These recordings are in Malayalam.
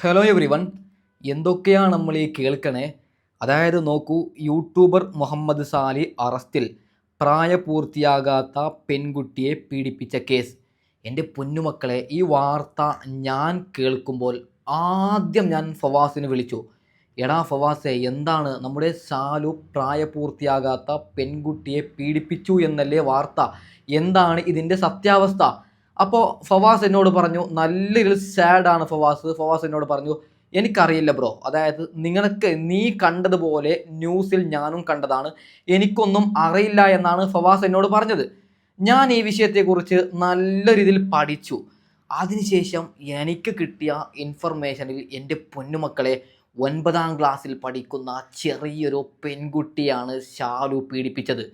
ഹലോ എവറി വൺ എന്തൊക്കെയാണ് നമ്മൾ ഈ കേൾക്കണേ? അതായത് നോക്കൂ യൂട്യൂബർ മുഹമ്മദ് സാലി അറസ്റ്റിൽ പ്രായപൂർത്തിയാകാത്ത പെൺകുട്ടിയെ പീഡിപ്പിച്ച കേസ്. എന്റെ പൊന്നുമക്കളെ ഈ വാർത്ത ഞാൻ കേൾക്കുമ്പോൾ ആദ്യം ഞാൻ ഫവാസിനെ വിളിച്ചു. എടാ ഫവാസെ എന്താണ് നമ്മുടെ ശാലു പ്രായപൂർത്തിയാകാത്ത പെൺകുട്ടിയെ പീഡിപ്പിച്ചു എന്നല്ലേ വാർത്ത? എന്താണ് ഇതിന്റെ സത്യാവസ്ഥ? അപ്പോൾ ഫവാസ് എന്നോട് പറഞ്ഞു നല്ലൊരു സാഡാണ് ഫവാസ്. ഫവാസ് എന്നോട് പറഞ്ഞു എനിക്കറിയില്ല ബ്രോ. അതായത് നിങ്ങൾക്ക് നീ കണ്ടതുപോലെ ന്യൂസിൽ ഞാനും കണ്ടതാണ്. എനിക്കൊന്നും അറിയില്ല എന്നാണ് ഫവാസ് എന്നോട് പറഞ്ഞത്. ഞാൻ ഈ വിഷയത്തെക്കുറിച്ച് നല്ല രീതിയിൽ പഠിച്ചു. അതിനുശേഷം എനിക്ക് കിട്ടിയ ഇൻഫർമേഷനിൽ എന്റെ പൊന്നുമക്കളെ ഒൻപതാം ക്ലാസ്സിൽ പഠിക്കുന്ന ചെറിയൊരു പെൺകുട്ടിയാണ് ഷാലു പീഡിപ്പിച്ചത്.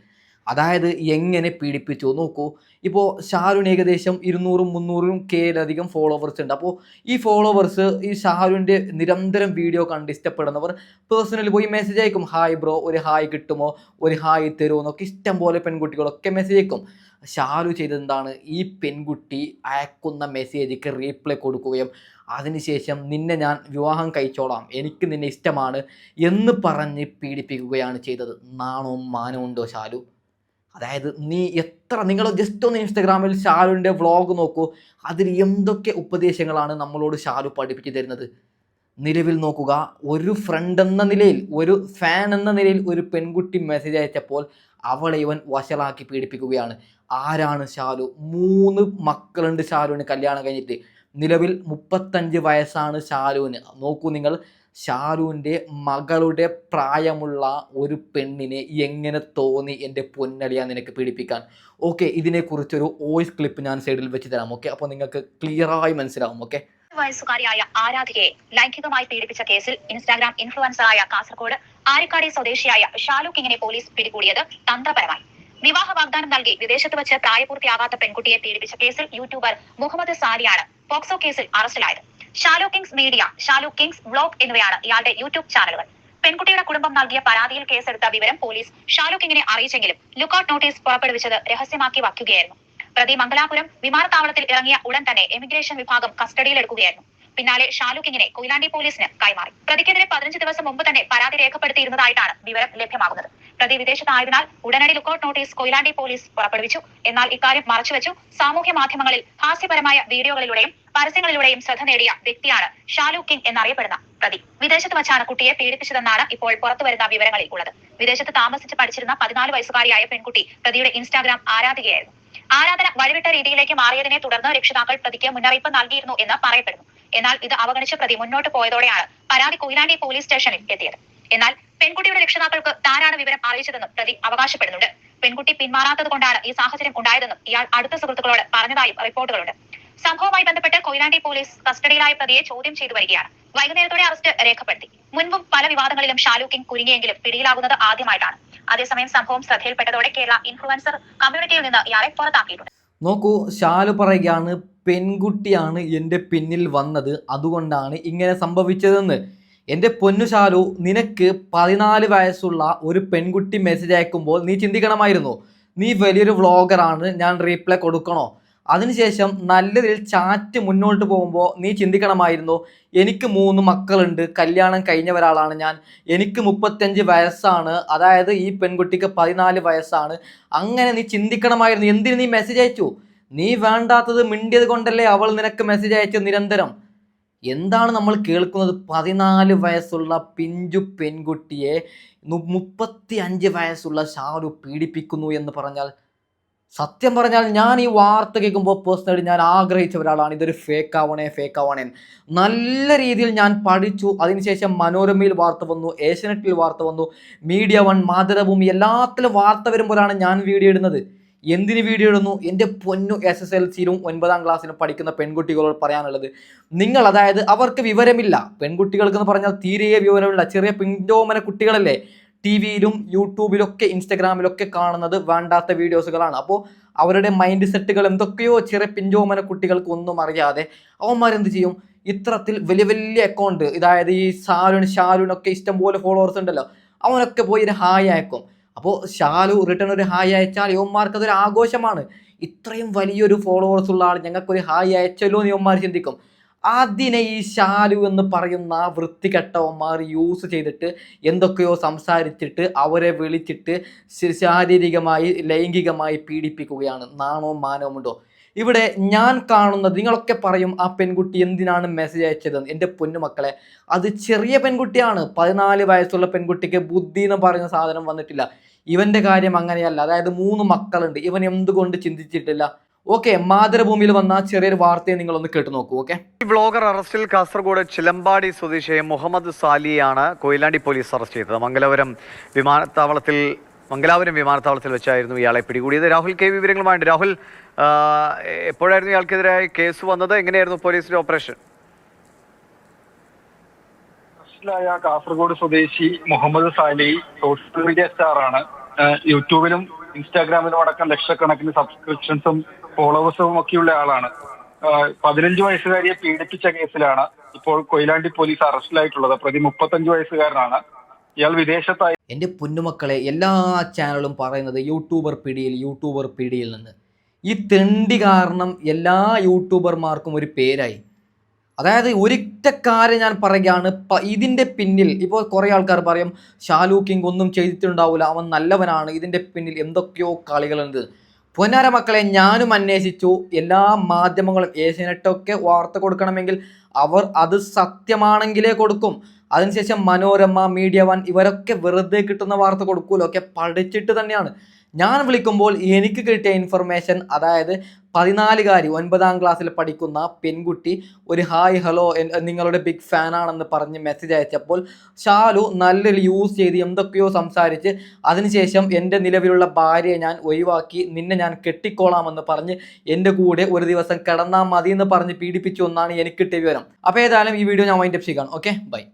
അതായത് എങ്ങനെ പീഡിപ്പിച്ചു? നോക്കൂ. ഇപ്പോൾ ഷാരുൺ ഏകദേശം ഇരുന്നൂറും മുന്നൂറും കെയിലധികം ഫോളോവേഴ്സ് ഉണ്ട്. അപ്പോൾ ഈ ഫോളോവേഴ്സ് ഈ ഷാരുവിന്റെ നിരന്തരം വീഡിയോ കണ്ട് ഇഷ്ടപ്പെടുന്നവർ പേഴ്സണലി പോയി മെസ്സേജ് അയക്കും. ഹായ് ബ്രോ ഒരു ഹായ് കിട്ടുമോ? ഒരു ഹായ് തരുമോ? എന്നൊക്കെ ഇഷ്ടം പോലെ പെൺകുട്ടികളൊക്കെ മെസ്സേജ് അയക്കും. ഷാരു ചെയ്തെന്താണ് ഈ പെൺകുട്ടി അയക്കുന്ന മെസ്സേജിക്ക് റീപ്ലൈ കൊടുക്കുകയും അതിനുശേഷം നിന്നെ ഞാൻ വിവാഹം കഴിച്ചോളാം. എനിക്ക് നിന്നെ ഇഷ്ടമാണ് എന്ന് പറഞ്ഞ് പീഡിപ്പിക്കുകയാണ് ചെയ്തത്. നാണവും മാനവും ഉണ്ടോ ഷാലു അതായത് നീ എത്ര നിങ്ങൾ ജസ്റ്റ് ഒന്ന് ഇൻസ്റ്റാഗ്രാമിൽ ഷാലുവിന്റെ വ്ളോഗ് നോക്കൂ. അതിൽ എന്തൊക്കെ ഉപദേശങ്ങളാണ് നമ്മളോട് ഷാലു പഠിപ്പിച്ചു തരുന്നത്? നിലവിൽ നോക്കുക ഒരു ഫ്രണ്ട് എന്ന നിലയിൽ ഒരു ഫാൻ എന്ന നിലയിൽ ഒരു പെൺകുട്ടി മെസ്സേജ് അയച്ചപ്പോൾ അവളെ ഇവൻ വഷളാക്കി പീഡിപ്പിക്കുകയാണ്. ആരാണ് ഷാലു മൂന്ന് മക്കളുണ്ട് ഷാലുവിന് കല്യാണം കഴിഞ്ഞിട്ട്. നിലവിൽ മുപ്പത്തഞ്ച് വയസ്സാണ് ഷാലുവിന് നോക്കൂ നിങ്ങൾ ഷാരുവിന്റെ മകളുടെ പ്രായമുള്ള ഒരു പെണ്ണിനെ എങ്ങനെ തോന്നി എന്റെ പൊന്നടിയാ നിനക്ക് പീഡിപ്പിക്കാൻ? ഓക്കെ ഇതിനെക്കുറിച്ചൊരു വോയിസ് ക്ലിപ്പ് ഞാൻ സൈഡിൽ വെച്ച് തരാം ഓക്കെ? അപ്പോൾ നിങ്ങൾക്ക് ക്ലിയറായി മനസ്സിലാവും ഓക്കെ? വയസ്സുകാരിയായ ആരാധികയെ ലൈംഗികമായി പീഡിപ്പിച്ച കേസിൽ ഇൻസ്റ്റാഗ്രാം ഇൻഫ്ലുവൻസറായ കാസർഗോഡ് ആരിക്കാടി സ്വദേശിയായ ഷാലു കിങ്ങിനെ പോലീസ് പിടികൂടിയത് തന്ത്രപരമായി. വിവാഹ വാഗ്ദാനം നൽകി വിദേശത്ത് വെച്ച് പ്രായപൂർത്തിയാകാത്ത പെൺകുട്ടിയെ പീഡിപ്പിച്ച കേസിൽ യൂട്യൂബർ മുഹമ്മദ് സാലിയാണ് പോക്സോ കേസിൽ അറസ്റ്റിലായത്. Shalu kings media Shalu kings vlog എന്നിവയാണ് ഇയാളുടെ യൂട്യൂബ് ചാനലുകൾ. പെൺകുട്ടിയുടെ കുടുംബം നൽകിയ പരാതിയിൽ കേസെടുത്ത വിവരം പോലീസ് ഷാലു കിങ്ങിനെ അറിയിച്ചെങ്കിലും ലുക്കൌട്ട് നോട്ടീസ് പുറപ്പെടുവിച്ചത് രഹസ്യമാക്കി വയ്ക്കുകയായിരുന്നു. പ്രതി മംഗലാപുരം വിമാനത്താവളത്തിൽ ഇറങ്ങിയ ഉടൻ തന്നെ എമിഗ്രേഷൻ വിഭാഗം കസ്റ്റഡിയിലെടുക്കുകയായിരുന്നു. പിന്നാലെ ഷാലു കിങ്ങിനെ കൊയിലാണ്ടി പോലീസിന് കൈമാറി. പ്രതിക്കെതിരെ പതിനഞ്ച് ദിവസം മുമ്പ് തന്നെ പരാതി രേഖപ്പെടുത്തിയിരുന്നതായിട്ടാണ് വിവരം ലഭ്യമാകുന്നത്. പ്രതി വിദേശത്തായതിനാൽ ഉടനടി ലുക്കൌട്ട് നോട്ടീസ് കൊയിലാണ്ടി പോലീസ് പുറപ്പെടുവിച്ചു. എന്നാൽ ഇക്കാര്യം മറച്ചുവെച്ചു. സാമൂഹ്യ മാധ്യമങ്ങളിൽ ഹാസ്യപരമായ വീഡിയോകളിലൂടെയും പരസ്യങ്ങളിലൂടെയും ശ്രദ്ധ നേടിയ വ്യക്തിയാണ് ഷാലു കിങ് എന്നറിയപ്പെടുന്ന പ്രതി. വിദേശത്ത് വച്ചാണ് കുട്ടിയെ പീഡിപ്പിച്ചതെന്നാണ് ഇപ്പോൾ പുറത്തുവരുന്ന വിവരങ്ങളിൽ ഉള്ളത്. വിദേശത്ത് താമസിച്ച് പഠിച്ചിരുന്ന പതിനാല് വയസ്സുകാരിയായ പെൺകുട്ടി പ്രതിയുടെ ഇൻസ്റ്റാഗ്രാം ആരാധികയായിരുന്നു. ആരാധന വഴിവിട്ട രീതിയിലേക്ക് മാറിയതിനെ തുടർന്ന് രക്ഷിതാക്കൾ പ്രതിക്ക് മുന്നറിയിപ്പ് നൽകിയിരുന്നു എന്ന് പറയപ്പെടുന്നു. എന്നാൽ ഇത് അവഗണിച്ച പ്രതി മുന്നോട്ട് പോയതോടെയാണ് പരാതി കൊയിലാണ്ടി പോലീസ് സ്റ്റേഷനിൽ എത്തിയത്. എന്നാൽ പെൺകുട്ടിയുടെ രക്ഷിതാക്കൾക്ക് താനാണ് വിവരം അറിയിച്ചതെന്നും പ്രതി അവകാശപ്പെടുന്നുണ്ട്. പെൺകുട്ടി പിന്മാറാത്തത് കൊണ്ടാണ് ഈ സാഹചര്യം ഉണ്ടായതെന്നും ഇയാൾ അടുത്ത സുഹൃത്തുക്കളോട് പറഞ്ഞതായും റിപ്പോർട്ടുകളുണ്ട്. സംഭവവുമായി ബന്ധപ്പെട്ട് കൊയിലാണ്ടി പോലീസ് കസ്റ്റഡിയിലായ പ്രതിയെ ചോദ്യം ചെയ്തു വരികയാണ്. വൈകുന്നേരത്തോടെ അറസ്റ്റ് രേഖപ്പെടുത്തി. മുൻപും പല വിവാദങ്ങളിലും ഷാലു കിങ് കുരുങ്ങിയെങ്കിലും പിടിയിലാകുന്നത് ആദ്യമായിട്ടാണ്. അതേസമയം സംഭവം ശ്രദ്ധയിൽപ്പെട്ടതോടെ കേരള ഇൻഫ്ലുവൻസർ കമ്മ്യൂണിറ്റിയിൽ നിന്ന് ഇയാളെ പുറത്താക്കിയിട്ടുണ്ട്. നോക്കൂ ശാലു പറയുകയാണ് പെൺകുട്ടിയാണ് എന്റെ പിന്നിൽ വന്നത്. അതുകൊണ്ടാണ് ഇങ്ങനെ സംഭവിച്ചതെന്ന്. എന്റെ പൊന്നു ഷാലു നിനക്ക് പതിനാല് വയസ്സുള്ള ഒരു പെൺകുട്ടി മെസ്സേജ് അയക്കുമ്പോൾ നീ ചിന്തിക്കണമായിരുന്നു. നീ വലിയൊരു വ്ളോഗറാണ് ഞാൻ റീപ്ലൈ കൊടുക്കണോ? അതിനുശേഷം നല്ല രീതിയിൽ ചാറ്റ് മുന്നോട്ട് പോകുമ്പോൾ നീ ചിന്തിക്കണമായിരുന്നു എനിക്ക് മൂന്ന് മക്കളുണ്ട് കല്യാണം കഴിഞ്ഞ ഒരാളാണ് ഞാൻ. എനിക്ക് മുപ്പത്തഞ്ച് വയസ്സാണ്. അതായത് ഈ പെൺകുട്ടിക്ക് പതിനാല് വയസ്സാണ്. അങ്ങനെ നീ ചിന്തിക്കണമായിരുന്നു. എന്തിന് നീ മെസ്സേജ് അയച്ചു? നീ വേണ്ടാത്തത് മിണ്ടിയത് കൊണ്ടല്ലേ അവൾ നിനക്ക് മെസ്സേജ് അയച്ചു നിരന്തരം? എന്താണ് നമ്മൾ കേൾക്കുന്നത്? പതിനാല് വയസ്സുള്ള പിഞ്ചു പെൺകുട്ടിയെ മുപ്പത്തി അഞ്ച് വയസ്സുള്ള ഷാരു പീഡിപ്പിക്കുന്നു എന്ന് പറഞ്ഞാൽ സത്യം പറഞ്ഞാൽ ഞാൻ ഈ വാർത്ത കേൾക്കുമ്പോൾ പേഴ്സണലി ഞാൻ ആഗ്രഹിച്ച ഒരാളാണ്. ഇതൊരു ഫേക്ക് ആവണേ ഫേക്ക് ആവണേ. നല്ല രീതിയിൽ ഞാൻ പഠിച്ചു. അതിനുശേഷം മനോരമയിൽ വാർത്ത വന്നു ഏഷ്യനെറ്റിൽ വാർത്ത വന്നു മീഡിയ വൺ മാതൃഭൂമി എല്ലാത്തിലും വാർത്ത വരുമ്പോഴാണ് ഞാൻ വീഡിയോ ഇടുന്നത്. എന്തിന് വീഡിയോ ഇടുന്നു? എന്റെ പൊന്നു എസ് എസ് എൽ സിയിലും ഒൻപതാം ക്ലാസ്സിലും പഠിക്കുന്ന പെൺകുട്ടികളോട് പറയാനുള്ളത്. നിങ്ങൾ അതായത് അവർക്ക് വിവരമില്ല. പെൺകുട്ടികൾക്ക് എന്ന് പറഞ്ഞാൽ തീരെ വിവരമില്ല. ചെറിയ പിഞ്ചോമന കുട്ടികളല്ലേ? ടി വിയിലും യൂട്യൂബിലൊക്കെ ഇൻസ്റ്റഗ്രാമിലൊക്കെ കാണുന്നത് വേണ്ടാത്ത വീഡിയോസുകളാണ്. അപ്പോൾ അവരുടെ മൈൻഡ് സെറ്റുകൾ എന്തൊക്കെയോ ചെറിയ പിഞ്ചോമന കുട്ടികൾക്ക് ഒന്നും അറിയാതെ അവന്മാരെന്ത് ചെയ്യും? ഇത്തരത്തിൽ വലിയ വലിയ അക്കൗണ്ട് അതായത് ഈ ഷാരുൺ ഒക്കെ ഇഷ്ടംപോലെ ഫോളോവേഴ്സ് ഉണ്ടല്ലോ അവനൊക്കെ പോയി ഒരു ഹായ് അയക്കും. അപ്പോൾ ഷാലു റിട്ടേൺ ഒരു ഹായ് അയച്ചാൽ യുവന്മാർക്ക് അതൊരു ആഘോഷമാണ്. ഇത്രയും വലിയൊരു ഫോളോവേഴ്സ് ഉള്ള ആൾ ഞങ്ങൾക്കൊരു ഹായ് അയച്ചല്ലോ എന്ന് യുവന്മാർ ചിന്തിക്കും. അതിനെ ഈ ശാലു എന്ന് പറയുന്ന വൃത്തികെട്ടവന്മാർ യൂസ് ചെയ്തിട്ട് എന്തൊക്കെയോ സംസാരിച്ചിട്ട് അവരെ വിളിച്ചിട്ട് ശാരീരികമായി ലൈംഗികമായി പീഡിപ്പിക്കുകയാണ്. നാണോ മാനവുമുണ്ടോ ഇവിടെ ഞാൻ കാണുന്നത് നിങ്ങളൊക്കെ പറയും ആ പെൺകുട്ടി എന്തിനാണ് മെസ്സേജ് അയച്ചത്? എന്റെ പൊന്നുമക്കളെ അത് ചെറിയ പെൺകുട്ടിയാണ്. പതിനാല് വയസ്സുള്ള പെൺകുട്ടിക്ക് ബുദ്ധി എന്ന് പറയുന്ന സാധനം വന്നിട്ടില്ല. ഇവന്റെ കാര്യം അങ്ങനെയല്ല. അതായത് മൂന്ന് മക്കളുണ്ട്. ഇവൻ എന്തുകൊണ്ട് ചിന്തിച്ചിട്ടില്ല? ഓക്കെ മാതൃഭൂമിയിൽ വന്ന ചെറിയൊരു വാർത്തയെ നിങ്ങളൊന്ന് കേട്ടു നോക്കൂ ഓക്കെ ഈ ബ്ലോഗർ അറസ്റ്റിൽ കാസർഗോഡ് ചിലമ്പാടി സ്വദേശിയെ മുഹമ്മദ് സാലിയാണ് കൊയിലാണ്ടി പോലീസ് അറസ്റ്റ് ചെയ്തത്. മംഗലാപുരം വിമാനത്താവളത്തിൽ മംഗലാപുരം വിമാനത്താവളത്തിൽ വെച്ചായിരുന്നു ഇയാളെ പിടികൂടിയത്. രാഹുൽ കെ വിവരങ്ങളുമായിട്ട് രാഹുൽ എപ്പോഴായിരുന്നു ഇയാൾക്കെതിരായ കേസ് വന്നത്? എങ്ങനെയായിരുന്നു പോലീസിന്റെ ഓപ്പറേഷൻ? ായ കാസർഗോഡ് സ്വദേശി മുഹമ്മദ് സാലി സോഷ്യൽ മീഡിയ സ്റ്റാറാണ് യൂട്യൂബിലും ഇൻസ്റ്റാഗ്രാമിലും അടക്കം ലക്ഷക്കണക്കിന് സബ്സ്ക്രിപ്ഷൻസും ഫോളോവേഴ്സും ഒക്കെയുള്ള ആളാണ്. പതിനഞ്ച് വയസ്സുകാരിയെ പീഡിപ്പിച്ച കേസിലാണ് ഇപ്പോൾ കൊയിലാണ്ടി പോലീസ് അറസ്റ്റിലായിട്ടുള്ളത്. പ്രതി മുപ്പത്തഞ്ച് വയസ്സുകാരനാണ്. ഇയാൾ വിദേശത്തായി എന്റെ പൊന്നുമക്കളെ എല്ലാ ചാനലും പറയുന്നത് യൂട്യൂബർ പിടിയിൽ യൂട്യൂബർ പിടിയിൽ നിന്ന്. ഈ തെണ്ടി കാരണം എല്ലാ യൂട്യൂബർമാർക്കും ഒരു പേരായി. അതായത് ഒരിറ്റ കാര്യം ഞാൻ പറയുകയാണ് ഇതിന്റെ പിന്നിൽ ഇപ്പോൾ കുറേ ആൾക്കാർ പറയും ഷാലു കിങ് ഒന്നും ചെയ്തിട്ടുണ്ടാവില്ല അവൻ നല്ലവനാണ് ഇതിന്റെ പിന്നിൽ എന്തൊക്കെയോ കളികളുണ്ട്. പൊന്നാര മക്കളെ ഞാനും അന്വേഷിച്ചു. എല്ലാ മാധ്യമങ്ങളും ഏഷ്യാനെറ്റൊക്കെ വാർത്ത കൊടുക്കണമെങ്കിൽ അവർ അത് സത്യമാണെങ്കിലേ കൊടുക്കും. അതിനുശേഷം മനോരമ മീഡിയ വൺ ഇവരൊക്കെ വെറുതെ കിട്ടുന്ന വാർത്ത കൊടുക്കുമല്ലോ ഒക്കെ പഠിച്ചിട്ട് തന്നെയാണ്. ഞാൻ വിളിക്കുമ്പോൾ എനിക്ക് കിട്ടിയ ഇൻഫർമേഷൻ അതായത് പതിനാലുകാരി ഒൻപതാം ക്ലാസ്സിൽ പഠിക്കുന്ന പെൺകുട്ടി ഒരു ഹായ് ഹലോ നിങ്ങളുടെ ബിഗ് ഫാനാണെന്ന് പറഞ്ഞ് മെസ്സേജ് അയച്ചപ്പോൾ ഷാലു നല്ലൊരു യൂസ് ചെയ്ത് എന്തൊക്കെയോ സംസാരിച്ച് അതിനുശേഷം എന്റെ നിലവിലുള്ള ഭാര്യയെ ഞാൻ ഒഴിവാക്കി നിന്നെ ഞാൻ കെട്ടിക്കോളാമെന്ന് പറഞ്ഞ് എന്റെ കൂടെ ഒരു ദിവസം കിടന്നാൽ മതി എന്ന് പറഞ്ഞ് പീഡിപ്പിച്ചു എന്നാണ് എനിക്ക് കിട്ടിയ വിവരം. അപ്പോൾ ഏതായാലും ഈ വീഡിയോ ഞാൻ വൈൻഡപ്പ് ചെയ്യാം ഓക്കെ ബൈ